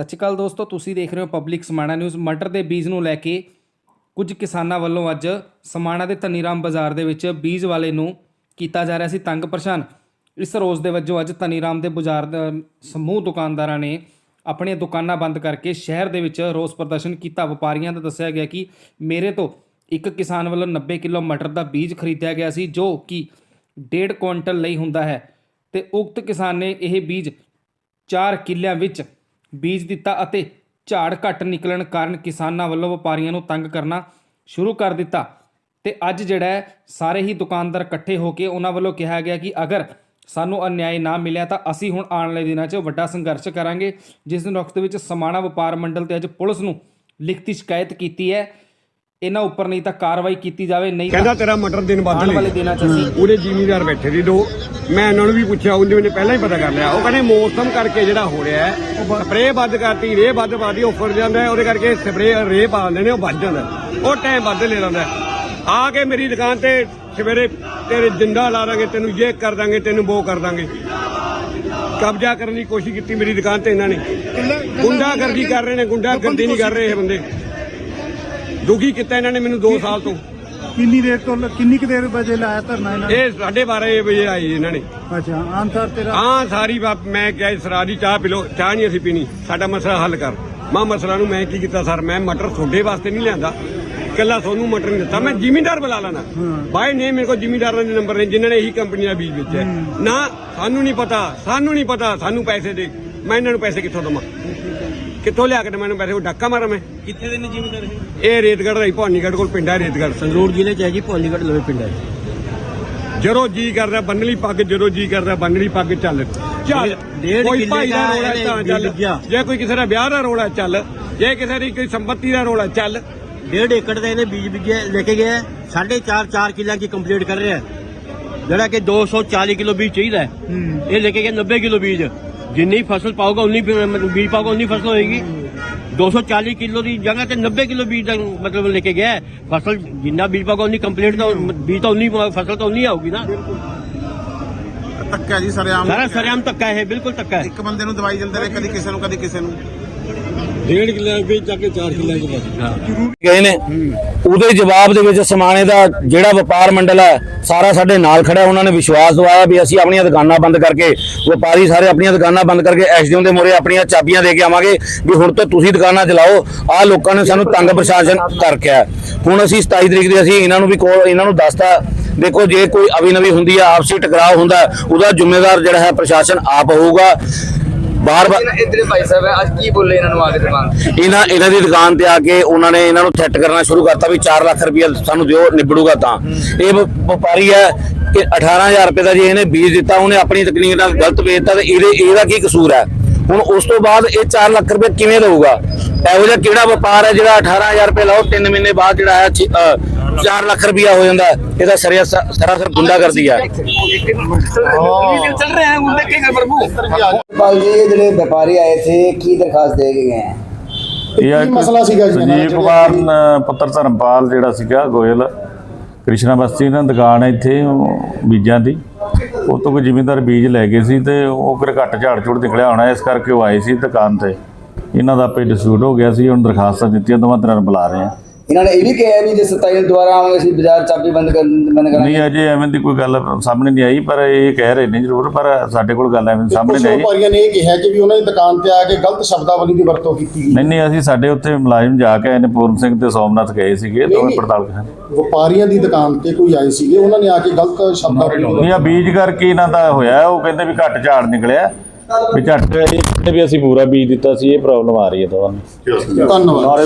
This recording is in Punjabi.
ਸਤਿ ਸ਼੍ਰੀ ਅਕਾਲ ਦੋਸਤੋ, ਤੁਸੀਂ ਦੇਖ ਰਹੇ ਹੋ ਪਬਲਿਕ ਸਮਾਣਾ ਨਿਊਜ਼ ਮਟਰ ਦੇ ਬੀਜ ਨੂੰ ਲੈ ਕੇ ਕੁਝ ਕਿਸਾਨਾਂ ਵੱਲੋਂ ਅੱਜ ਸਮਾਣਾ ਦੇ ਧਨੀਰਾਮ ਬਾਜ਼ਾਰ ਦੇ ਵਿੱਚ ਬੀਜ ਵਾਲੇ ਨੂੰ ਕੀਤਾ ਜਾ ਰਿਹਾ ਸੀ ਤੰਗ ਪਰੇਸ਼ਾਨ। ਇਸ ਰੋਜ਼ ਦੇ ਵਜੋਂ ਅੱਜ ਧਨੀਰਾਮ ਦੇ ਬਾਜ਼ਾਰ ਦਾ ਸਮੂਹ ਦੁਕਾਨਦਾਰਾਂ ਨੇ ਆਪਣੀਆਂ ਦੁਕਾਨਾਂ ਬੰਦ ਕਰਕੇ ਸ਼ਹਿਰ ਦੇ ਵਿੱਚ ਰੋਸ ਪ੍ਰਦਰਸ਼ਨ ਕੀਤਾ। ਵਪਾਰੀਆਂ ਦਾ ਦੱਸਿਆ ਗਿਆ ਕਿ ਮੇਰੇ ਤੋਂ ਇੱਕ ਕਿਸਾਨ ਵੱਲੋਂ 90 ਕਿਲੋ ਮਟਰ ਦਾ ਬੀਜ ਖਰੀਦਿਆ ਗਿਆ ਸੀ, ਜੋ ਕਿ 1.5 ਕੁਇੰਟਲ ਲਈ ਹੁੰਦਾ ਹੈ। ਤੇ ਉਕਤ ਕਿਸਾਨ ਨੇ ਇਹ ਬੀਜ 4 ਕਿੱਲਿਆਂ ਵਿੱਚ ਬੀਜ ਦਿੱਤਾ ਅਤੇ ਝਾੜ ਘੱਟ ਨਿਕਲਣ ਕਾਰਨ ਕਿਸਾਨਾਂ ਵੱਲੋਂ ਵਪਾਰੀਆਂ ਨੂੰ ਤੰਗ ਕਰਨਾ ਸ਼ੁਰੂ ਕਰ ਦਿੱਤਾ। ਤੇ ਅੱਜ ਜਿਹੜਾ ਸਾਰੇ ਹੀ ਦੁਕਾਨਦਾਰ ਇਕੱਠੇ ਹੋ ਕੇ ਉਹਨਾਂ ਵੱਲੋਂ ਕਿਹਾ ਗਿਆ ਕਿ ਅਗਰ ਸਾਨੂੰ ਅਨਿਆਏ ਨਾ ਮਿਲਿਆ ਤਾਂ ਅਸੀਂ ਹੁਣ ਆਉਣ ਵਾਲੇ ਦਿਨਾਂ 'ਚ ਵੱਡਾ ਸੰਘਰਸ਼ ਕਰਾਂਗੇ, ਜਿਸ ਦੇ ਵਕਤ ਵਿੱਚ ਸਮਾਣਾ ਵਪਾਰ ਮੰਡਲ ਤੇ ਅੱਜ ਪੁਲਿਸ ਨੂੰ ਲਿਖਤੀ ਸ਼ਿਕਾਇਤ ਕੀਤੀ ਹੈ। ਇਹਨਾਂ ਉੱਪਰ ਨਹੀਂ ਤਾਂ ਕਾਰਵਾਈ ਕੀਤੀ ਜਾਵੇ ਨਹੀਂ ਕਹਿੰਦਾ ਤੇਰਾ ਮਟਰ ਦਿਨ ਵੱਧ ਆਉਣ ਵਾਲੇ ਲੈ ਦਿਨਾਂ 'ਚ ਅਸੀਂ ਉਹਦੇ ਜ਼ਿਮੀਦਾਰ ਬੈਠੇ ਸੀ ਦੋ। ਮੈਂ ਇਹਨਾਂ ਨੂੰ ਵੀ ਪੁੱਛਿਆ ਉਹਨੇ ਮੈਨੂੰ ਪਹਿਲਾਂ ਹੀ ਪਤਾ ਕਰ ਲਿਆ। ਉਹ ਕਹਿੰਦੇ ਮੌਸਮ ਕਰਕੇ ਜਿਹੜਾ ਹੋ ਰਿਹਾ ਹੈ ਸਪਰੇਅ ਵੱਧ ਕਰਤੀ ਰੇ ਵੱਧ ਪਾਦੀ ਉਹ ਫੁੱਟ ਜਾਂਦਾ ਹੈ, ਉਹਦੇ ਕਰਕੇ ਸਪਰੇਅ ਰੇ ਪਾ ਨੇ ਉਹ ਵੱਧ ਜਾਂਦਾ ਹੈ। ਉਹ ਟਾਈਮ ਵੱਧ ਲੈ ਲੈਂਦਾ ਹੈ। ਆ ਕੇ ਮੇਰੀ ਦੁਕਾਨ ਤੇ ਸਵੇਰੇ ਤੇਰੇ ਜਿੰਦਾ ਲਾ ਦਾਂਗੇ ਤੈਨੂੰ ਇਹ ਕਰ ਦਾਂਗੇ ਤੈਨੂੰ ਉਹ ਕਰ ਦਾਂਗੇ। ਕਬਜ਼ਾ ਕਰਨ ਦੀ ਕੋਸ਼ਿਸ਼ ਕੀਤੀ ਮੇਰੀ ਦੁਕਾਨ ਤੇ ਇਹਨਾਂ ਨੇ। ਗੁੰਡਾਗਰਦੀ ਕਰ ਰਹੇ ਨੇ ਗੁੰਡਾਗਰਦੀ ਨਹੀਂ ਕਰ ਰਹੇ ਇਹ ਬੰਦੇ। ਦੁਖੀ ਕੀਤਾ ਇਹਨਾਂ ਨੇ ਮੈਨੂੰ 2 ਸਾਲ ਤੋਂ। ਕਿੰਨੀ ਦੇਰ ਤੋਂ ਕਿੰਨੀ ਕੁ ਦੇਰ ਵਜੇ ਲਾਇਆ ਧਰਨਾ ਇਹਨਾਂ ਨੇ? ਇਹ 12:30 ਵਜੇ ਆਏ ਇਹਨਾਂ ਨੇ। ਅੱਛਾ ਆਨਸਰ ਤੇਰਾ ਹਾਂ ਸਾਰੀ ਮੈਂ ਕਿਹਾ ਸਰਾ ਦੀ ਚਾਹ ਪੀ ਲਓ ਚਾਹ ਨਹੀਂ ਅਸੀਂ ਪੀਣੀ ਸਾਡਾ ਮਸਲਾ ਹੱਲ ਕਰ। ਮਾ ਮਸਲਾ ਨੂੰ ਮੈਂ ਕੀ ਕੀਤਾ ਸਰ? ਮੈਂ ਮਟਰ ਤੁਹਾਡੇ ਵਾਸਤੇ ਨਹੀਂ ਲਿਆਂਦਾ। ਕੱਲਾ ਤੁਹਾਨੂੰ ਮਟਰ ਨਹੀਂ ਦਿੱਤਾ ਮੈਂ ਜ਼ਿਮੀਂਦਾਰ ਬੁਲਾ ਲੈਣਾ ਬਾਈ ਨੇ ਮੇਰੇ ਕੋਲ ਜ਼ਿਮੀਂਦਾਰਾਂ ਦੇ ਨੰਬਰ ਨੇ ਜਿਨ੍ਹਾਂ ਨੇ ਇਹੀ ਕੰਪਨੀ ਦਾ ਬੀਜ ਵੇਚਿਆ। ਨਾ ਸਾਨੂੰ ਨਹੀਂ ਪਤਾ ਸਾਨੂੰ ਨਹੀਂ ਪਤਾ ਸਾਨੂੰ ਪੈਸੇ ਦੇ ਮੈਂ ਇਹਨਾਂ ਨੂੰ ਪੈਸੇ ਕਿੱਥੋਂ ਦਵਾਂ? ਕਿੱਥੋਂ ਲਿਆ ਕੇ ਮੈਨੂੰ ਪੈਸੇ ਉਹ ਡੱਕਾ ਮਾਰਾਂ ਮੈਂ। ਕਿੱਥੇ ਦੇ ਨੇ ਜ਼ਿਮੀਂਦਾਰ ਇਹ ਰੇਤਗੜ੍ਹ ਦਾ ਹੀ ਭਵਾਨੀਗੜ੍ਹ ਕੋਲ ਪਿੰਡ ਹੈ ਰੇਤਗੜ੍ਹ। ਸੰਗਰੂਰ ਜ਼ਿਲ੍ਹੇ ਚ ਹੈ ਜੀ ਭੋਲੀਗੜ੍ਹ ਲਵੇ ਪਿੰਡ ਹੈ ਜਦੋਂ ਜੀ ਕਰਦਾ ਬੰਨਲੀ ਪੱਗ ਜਦੋਂ ਜੀ ਕਰਦਾ ਬੰਨਲੀ ਪੱਗ ਚੱਲ। ਚੱਲ। ਡੇਢ ਕੋਈ ਕਿੱਲੇ ਭਾਈ ਦਾ ਦਾ ਰੋਲਾ ਇਹਨੇ ਤਾਂ ਚੱਲ। ਗਿਆ। ਜੇ ਕੋਈ ਕਿਸੇ ਦਾ ਵਿਆਹ ਦਾ ਰੋਲਾ ਚੱਲ। ਜੇ ਕਿਸੇ ਦੀ ਕੋਈ ਸੰਪत्ति ਦਾ ਰੋਲਾ ਚੱਲ। ਡੇਢ ਏਕੜ ਦਾ ਇਹਨੇ ਬੀਜ ਬੀਜਿਆ ਲੈ ਕੇ ਗਿਆ। ਸਾਢੇ ਚਾਰ ਚਾਰ ਕਿੱਲਿਆਂ ਦੀ ਕੰਪਲੀਟ ਕਰ ਰਿਹਾ। ਜਿਹੜਾ ਕਿ 240 ਕਿਲੋ ਬੀਜ ਚਾਹੀਦਾ ਇਹ ਲੈ ਕੇ ਗਿਆ 90 ਕਿਲੋ ਬੀਜ। ਜਿੰਨੀ ਫਸਲ ਪਾਊਗਾ ਉਨੀ ਫਿਰ ਬੀਜ ਪਾਊਗਾ ਉਨੀ ਫਸਲ ਹੋਏਗੀ। 240 ਕਿਲੋ ਦੀ ਜਗ੍ਹਾ ਤੇ 90 ਕਿਲੋ ਬੀਜ ਦਾ ਮਤਲਬ ਲੈ ਕੇ ਗਿਆ। ਹੈ। ਫਸਲ ਜਿੰਨਾ ਬੀਜ ਪਾਊਗਾ ਉਨੀ ਕੰਪਲੀਟ ਤਾਂ ਬੀਜ ਤਾਂ ਉਨੀ ਫਸਲ ਤਾਂ ਉਨੀ ਆਊਗੀ ਨਾ। ਧੱਕਾ ਜੀ ਸਰਿਆਮ ਸਾਰਾ ਸਰਿਆਮ ਧੱਕਾ ਹੈ ਬਿਲਕੁਲ ਧੱਕਾ ਹੈ। ਇੱਕ ਬੰਦੇ ਨੂੰ ਦਵਾਈ ਦਿੰਦੇ ਰਹੇ ਕਦੀ ਕਿਸੇ ਨੂੰ ਕਦੀ ਕਿਸੇ ਨੂੰ। ਡੇਢ ਕਿੱਲੇ ਬੀਜ ਜਾ ਕੇ 4 ਕਿੱਲੇ ਚ ਗਏ ਨੇ। ਉਹਦੇ ਜਵਾਬ ਦੇ ਵਿੱਚ ਸਮਾਣੇ ਦਾ ਜਿਹੜਾ ਵਪਾਰ ਮੰਡਲ ਹੈ ਸਾਰਾ ਸਾਡੇ ਨਾਲ ਖੜਾ ਉਹਨਾਂ ਨੇ ਵਿਸ਼ਵਾਸ ਦਵਾਇਆ ਵੀ ਅਸੀਂ ਆਪਣੀਆਂ ਦੁਕਾਨਾਂ ਬੰਦ ਕਰਕੇ ਵਪਾਰੀ ਸਾਰੇ ਆਪਣੀਆਂ ਦੁਕਾਨਾਂ ਬੰਦ ਕਰਕੇ ਐਸਡੀਐਮ ਦੇ ਮੋਰੇ ਆਪਣੀਆਂ ਚਾਬੀਆਂ ਦੇ ਕੇ ਆਵਾਂਗੇ ਵੀ ਹੁਣ ਤੋਂ ਤੁਸੀਂ ਦੁਕਾਨਾਂ ਚਲਾਓ ਆਹ ਲੋਕਾਂ ਨੇ ਸਾਨੂੰ ਤੰਗ ਪ੍ਰਸ਼ਾਸਨ ਕਰਕੇ ਆ ਹੁਣ ਅਸੀਂ 27 ਤਰੀਕ ਦੇ ਅਸੀਂ ਇਹਨਾਂ ਨੂੰ ਵੀ ਕੋਲ ਇਹਨਾਂ ਨੂੰ ਦੱਸਤਾ ਦੇਖੋ ਜੇ ਕੋਈ ਅਵੀ ਨਵੀ ਹੁੰਦੀ ਆ ਆਪਸੀ ਟਕਰਾਅ ਹੁੰਦਾ ਉਹਦਾ ਜ਼ਿੰਮੇਵਾਰ ਜਿਹੜਾ ਹੈ ਪ੍ਰਸ਼ਾਸਨ ਆਪ ਹੋਊਗਾ। ਬਾਰ-ਬਾਰ ਇਧਰੇ ਭਾਈ ਸਾਹਿਬ ਹੈ, ਅੱਜ ਕੀ ਬੋਲੇ ਇਹਨਾਂ ਨੂੰ ਆ ਕੇ ਦੁਕਾਨ? ਇਹਨਾਂ ਇਹਨਾਂ ਦੀ ਦੁਕਾਨ ਤੇ ਆ ਕੇ ਉਹਨਾਂ ਨੇ ਇਹਨਾਂ ਨੂੰ ਥ੍ਰੈਟ ਕਰਨਾ ਸ਼ੁਰੂ ਕਰਤਾ ਵੀ 4 ਲੱਖ ਰੁਪਏ ਸਾਨੂੰ ਦਿਓ ਨਿਬੜੂਗਾ ਤਾਂ। ਇਹ ਵਪਾਰੀ ਹੈ ਕਿ 18000 ਰੁਪਏ ਦਾ ਜੇ ਇਹਨੇ ਬੀਜ ਦਿੱਤਾ ਉਹਨੇ ਆਪਣੀ ਤਕਨੀਕ ਨਾਲ ਗਲਤ ਵੇਚਤਾ ਤੇ ਇਹਦੇ ਇਹਦਾ ਕੀ ਕਸੂਰ ਹੈ? ਹੁਣ ਉਸ ਤੋਂ ਬਾਅਦ ਇਹ 4 ਲੱਖ ਰੁਪਏ ਕਿਵੇਂ ਦੇਊਗਾ? ਇਹੋ ਜਿਹਾ ਕਿਹੜਾ ਵਪਾਰ ਹੈ ਜਿਹੜਾ 18000 ਰੁਪਏ ਲਾਓ 3 ਮਹੀਨੇ ਬਾਅਦ ਜਿਹੜਾ ਹੈ 4 ਲੱਖ ਰੁਪਇਆ ਹੋ ਜਾਂਦਾ ਇਹ ਤਾਂ ਸਰਿਆ ਸਰਾਸਰ ਗੁੰਡਾਗਰਦੀ ਆ। ਚੱਲ ਰਿਹਾ ਉਹਨੇ ਕੀ ਖਬਰ ਪਾਲ ਜੀ ਜਿਹੜੇ ਵਪਾਰੀ ਆਏ ਸੀ ਕੀ ਦਰਖਾਸਤ ਦੇ ਕੇ ਗਏ ਇਹ ਮਸਲਾ ਸੀਗਾ ਜੀ? ਸੰਜੀਵ ਪੁੱਤਰ ਧਰਮਪਾਲ ਜਿਹੜਾ ਸੀਗਾ ਗੋਇਲ। ਕ੍ਰਿਸ਼ਨਾ ਬਸਤੀ ਇਹਨਾਂ ਦੁਕਾਨ ਹੈ ਇੱਥੇ ਬੀਜਾਂ ਦੀ। ਉਹ ਤੋਂ ਕੋਈ ਜ਼ਿਮੀਂਦਾਰ ਬੀਜ ਲੈ ਗਏ ਸੀ ਤੇ ਉਹ ਫਿਰ ਘੱਟ ਝਾੜ ਝੂੜ ਨਿਕਲਿਆ ਹੋਣਾ ਇਸ ਕਰਕੇ ਉਹ ਆਏ ਸੀ ਦੁਕਾਨ ਤੇ। ਇਹਨਾਂ ਦਾ ਆਪੇ ਡਿਸਪਿਊਟ ਹੋ ਗਿਆ ਸੀ ਹੁਣ ਦਰਖਾਸਤਾਂ ਦਿੱਤੀਆਂ ਦੋਵਾਂ ਤਰ੍ਹਾਂ ਬੁਲਾ ਰਹੇ ਆ ਇਹਨਾਂ ਨੇ ਇਹ ਵੀ ਕਿਹਾ ਵੀ ਜੇ 27 ਨੂੰ ਦੁਬਾਰਾ ਆਵਾਂਗੇ ਅਸੀਂ ਬਾਜ਼ਾਰ ਚਾਬੀ ਬੰਦ ਕਰ ਬੰਦ ਕਰਾਂਗੇ। ਨਹੀਂ ਅਜੇ ਐਵੇਂ ਦੀ ਕੋਈ ਗੱਲ ਸਾਹਮਣੇ ਨਹੀਂ ਆਈ ਪਰ ਇਹ ਕਹਿ ਰਹੇ ਨੇ ਜ਼ਰੂਰ ਪਰ ਸਾਡੇ ਕੋਲ ਗੱਲ ਐਵੇਂ ਸਾਹਮਣੇ ਨਹੀਂ ਆਈ। ਵਪਾਰੀਆਂ ਨੇ ਇਹ ਕਿਹਾ ਕਿ ਵੀ ਉਹਨਾਂ ਦੀ ਦੁਕਾਨ ਤੇ ਆ ਕੇ ਗਲਤ ਸ਼ਬਦਾਵਲੀ ਦੀ ਵਰਤੋਂ ਕੀਤੀ ਗਈ। ਨਹੀਂ ਨਹੀਂ ਅਸੀਂ ਸਾਡੇ ਉੱਥੇ ਮੁਲਾਜ਼ਮ ਜਾ ਕੇ ਆਏ ਨੇ ਪੂਰਨ ਸਿੰਘ ਤੇ ਸੋਮਨਾਥ ਗਏ ਸੀਗੇ ਦੋਵੇਂ। ਪੜਤਾਲ ਕਰਨ ਵਪਾਰੀਆਂ ਦੀ ਦੁਕਾਨ ਤੇ ਕੋਈ ਆਏ ਸੀਗੇ ਉਹਨਾਂ ਨੇ ਆ ਕੇ ਗਲਤ ਸ਼ਬਦਾਵਲੀ ਨਹੀਂ ਆ ਬੀਜ ਕਰਕੇ ਇਹਨਾਂ ਦਾ ਹੋਇਆ ਉਹ ਕਹਿੰਦੇ ਵੀ ਘੱਟ ਝਾੜ ਨਿਕਲਿਆ। ਵੀ ਝੱਟ ਇਹ ਵੀ ਅਸੀਂ ਪੂਰਾ ਬੀਜ ਦਿੱਤਾ ਸੀ ਇਹ ਪ੍ਰੋਬਲਮ ਆ ਰਹੀ ਹੈ ਤੁਹਾਨੂੰ ਧੰਨਵਾਦ।